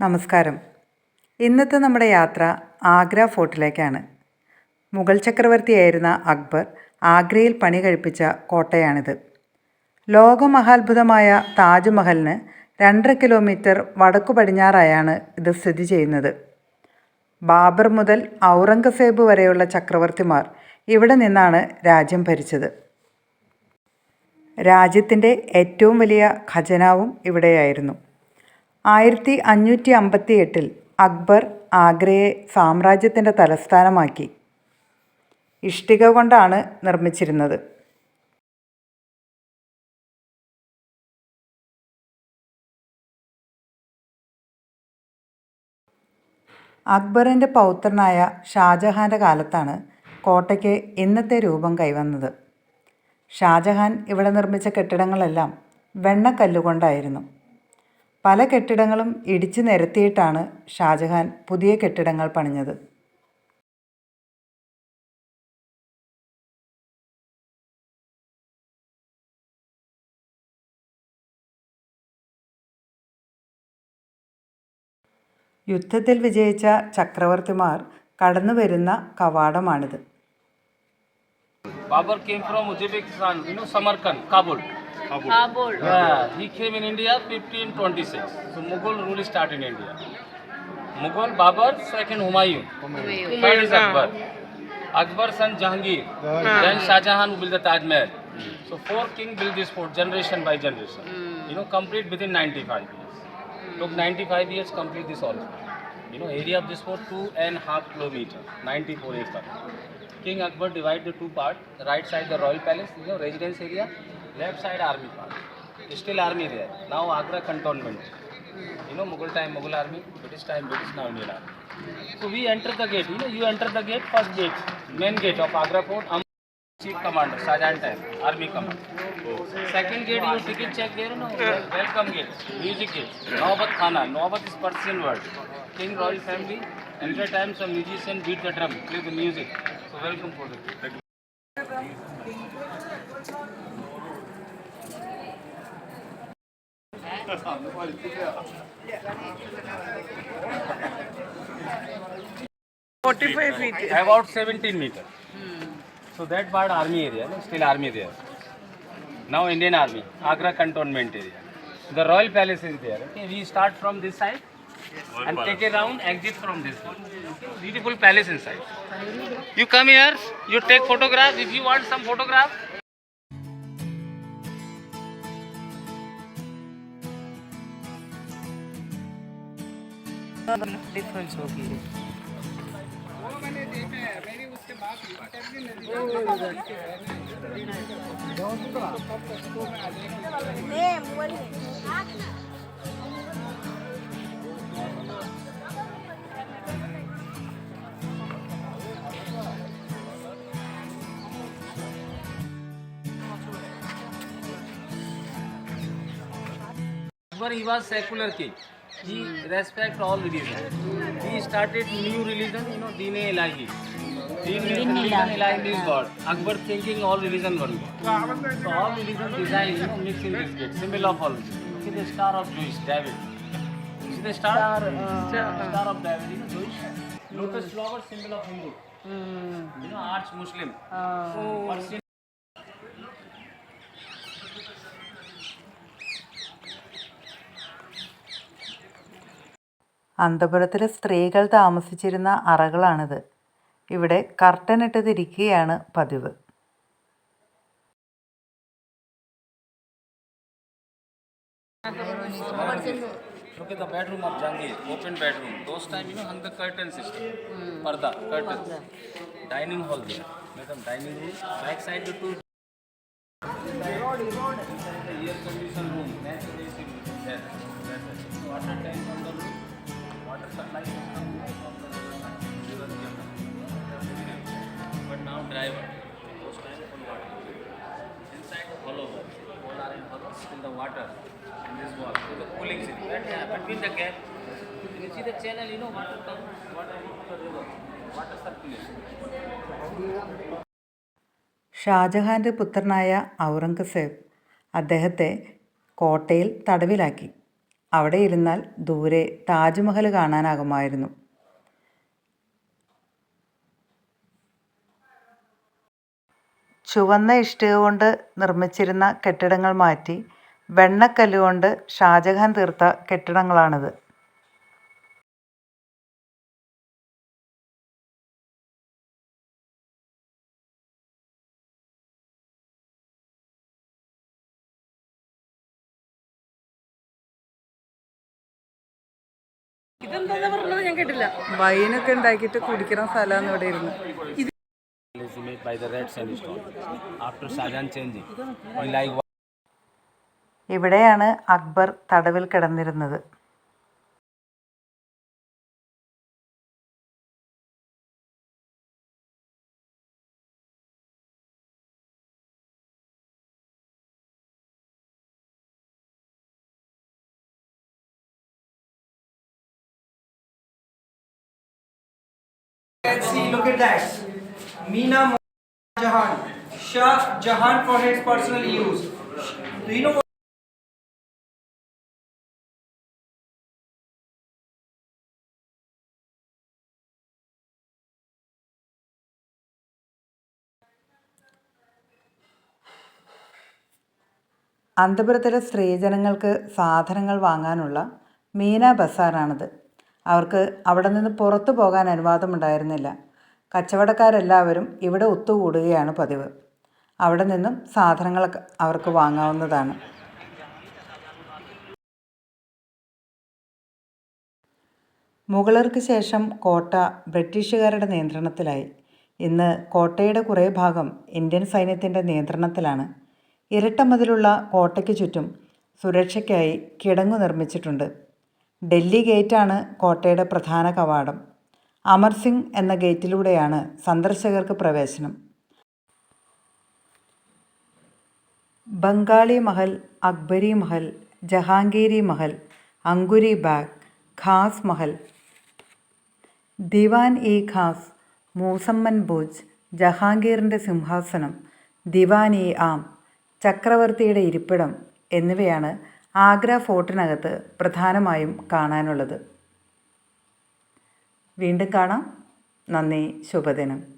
നമസ്കാരം. ഇന്നത്തെ നമ്മുടെ യാത്ര ആഗ്ര ഫോർട്ടിലേക്കാണ്. മുഗൾ ചക്രവർത്തിയായിരുന്ന അക്ബർ ആഗ്രയിൽ പണി കഴിപ്പിച്ച കോട്ടയാണിത്. ലോകമഹാത്ഭുതമായ താജ്മഹലിന് രണ്ടര കിലോമീറ്റർ വടക്കു പടിഞ്ഞാറായാണ് ഇത് സ്ഥിതി ചെയ്യുന്നത്. ബാബർ മുതൽ ഔറംഗസേബ് വരെയുള്ള ചക്രവർത്തിമാർ ഇവിടെ നിന്നാണ് രാജ്യം ഭരിച്ചത്. രാജ്യത്തിന്റെ ഏറ്റവും വലിയ ഖജനാവും ഇവിടെയായിരുന്നു. ആയിരത്തി അഞ്ഞൂറ്റി അമ്പത്തി എട്ടിൽ അക്ബർ ആഗ്രയെ സാമ്രാജ്യത്തിന്റെ തലസ്ഥാനമാക്കി. ഇഷ്ടിക കൊണ്ടാണ് നിർമ്മിച്ചിരുന്നത്. അക്ബറിന്റെ പൗത്രനായ ഷാജഹാന്റെ കാലത്താണ് കോട്ടയ്ക്ക് ഇന്നത്തെ രൂപം കൈവന്നത്. ഷാജഹാൻ ഇവിടെ നിർമ്മിച്ച കെട്ടിടങ്ങളെല്ലാം വെണ്ണക്കല്ലുകൊണ്ടായിരുന്നു. പല കെട്ടിടങ്ങളും ഇടിച്ചു നിരത്തിയിട്ടാണ് ഷാജഹാൻ പുതിയ കെട്ടിടങ്ങൾ പണിഞ്ഞത് യുദ്ധത്തിൽ വിജയിച്ച ചക്രവർത്തിമാർ കടന്നു വരുന്ന കവാടമാണിത് Babur Samarkand, Kabul. Kabul. Yeah, he came in India 1526. So Mughal rule started in India. Mughal Babur, second Humayun. Humayun. Third is Akbar. Akbar son Jahangir. Then Shah Jahan built the Taj Mahal. So four king built this fort generation by generation. You know, complete within 95 years. Took 95 years complete this also. You know, area of this fort two and half kilometer, 94 acres. King Akbar divided the two parts. The right side the royal palace, you know, residence area. Left side army still army है ना Agra cantonment in Mughal time Mughal army British time British now Indian army so we enter the gate you know you enter the gate first gate main gate of Agra fort chief commander साजान time army command second gate you ticket check they welcome gate music gate Naubat Khana Naubat is Persian word king royal family enter time so musician beat the drum play the music so welcome for the Forty-five feet. About 17 meter. So that part army area, no? still army there. Now Indian army, Agra cantonment area. The royal palace is there. Okay, we start from this side and take a round, exit from this one. Okay, beautiful palace inside. You come here, you take photograph. If you want some photograph, difference होगी। Secular की। He respect all religion. He started new religion, you know, Deen Ilahi. Deen religion, Ilahi means God. Akbar thinking all religion one God. So all religion design, you know, mix in this gate. Symbol of all. religion. See the star of Jewish, David. See the star? Star, uh, star of David, you know, Jewish. Lotus flower, symbol of Hindu. Mm. You know, arch Muslim. Persian അന്തപുരത്തിലെ സ്ത്രീകൾ താമസിച്ചിരുന്ന അറകളാണിത് ഇവിടെ curtain ഇട്ടതിരിക്കുകയാണ് പതിവ് Look at the bedroom of Jangir, open bedroom. Those time, you know, hung the curtain system. Mm. Parda, curtain. Dining hall there. Madam, dining room. Back side the two. Air conditioned room. This wall. So the cooling system. That uh, between the gap. You see the channel, you know, water comes, water goes to the river. Water circulation. ഷാജഹാന്റെ പുത്രനായ ഔറംഗസേബ് അദ്ദേഹത്തെ കോട്ടയിൽ തടവിലാക്കി അവിടെ ഇരുന്നാൽ ദൂരെ താജ്മഹൽ കാണാനാകുമായിരുന്നു ചുവന്ന ഇഷ്ടിക കൊണ്ട് നിർമ്മിച്ചിരുന്ന കെട്ടിടങ്ങൾ മാറ്റി വെണ്ണക്കല്ല് കൊണ്ട് ഷാജഹാൻ തീർത്ത കെട്ടിടങ്ങളാണിത്. ഇതെന്താ പറഞ്ഞത്? ഞാൻ കേട്ടില്ല. വൈനൊക്കെ ഉണ്ടാക്കിയിട്ട് കുടിക്കുന്ന സ്ഥലമാണ് ഇവിടെ ഇരുന്ന്. Is made by the red sandstone. After Shahjahan changing, like ഇവിടെയാണ് അക്ബർ തടവിൽ കിടന്നിരുന്നത് let's see, look at that. Meena Jahan. Shah Jahan for his personal use. Do you know അന്തപുരത്തിലെ സ്ത്രീജനങ്ങൾക്ക് സാധനങ്ങൾ വാങ്ങാനുള്ള മീന ബസാറാണിത്. അവർക്ക് അവിടെ നിന്ന് പുറത്തു പോകാൻ അനുവാദമുണ്ടായിരുന്നില്ല. കച്ചവടക്കാരെല്ലാവരും ഇവിടെ ഒത്തുകൂടുകയാണ് പതിവ്. അവിടെ നിന്നും സാധനങ്ങളൊക്കെ അവർക്ക് വാങ്ങാവുന്നതാണ്. മുഗളർക്ക് ശേഷം കോട്ട ബ്രിട്ടീഷുകാരുടെ നിയന്ത്രണത്തിലായി. ഇന്ന് കോട്ടയുടെ കുറേ ഭാഗം ഇന്ത്യൻ സൈന്യത്തിന്റെ നിയന്ത്രണത്തിലാണ്. ഇരട്ടമതിലുള്ള കോട്ടയ്ക്ക് ചുറ്റും സുരക്ഷയ്ക്കായി കിടങ്ങു നിർമ്മിച്ചിട്ടുണ്ട്. ഡൽഹി ഗേറ്റാണ് കോട്ടയുടെ പ്രധാന കവാടം. അമർ സിംഗ് എന്ന ഗേറ്റിലൂടെയാണ് സന്ദർശകർക്ക് പ്രവേശനം. ബംഗാളി മഹൽ അക്ബരി മഹൽ ജഹാംഗീരി മഹൽ അങ്കുരി ബാഗ് ഖാസ് മഹൽ ദിവാൻ ഇ ഖാസ് മൂസമ്മൻ ഭുജ് ജഹാംഗീറിന്റെ സിംഹാസനം ദിവാൻ ഇ ആം ചക്രവർത്തിയുടെ ഇരിപ്പിടം എന്നിവയാണ് ആഗ്ര ഫോർട്ടിനകത്ത് പ്രധാനമായും കാണാനുള്ളത്. വീണ്ടും കാണാം. നന്ദി. ശുഭദിനം.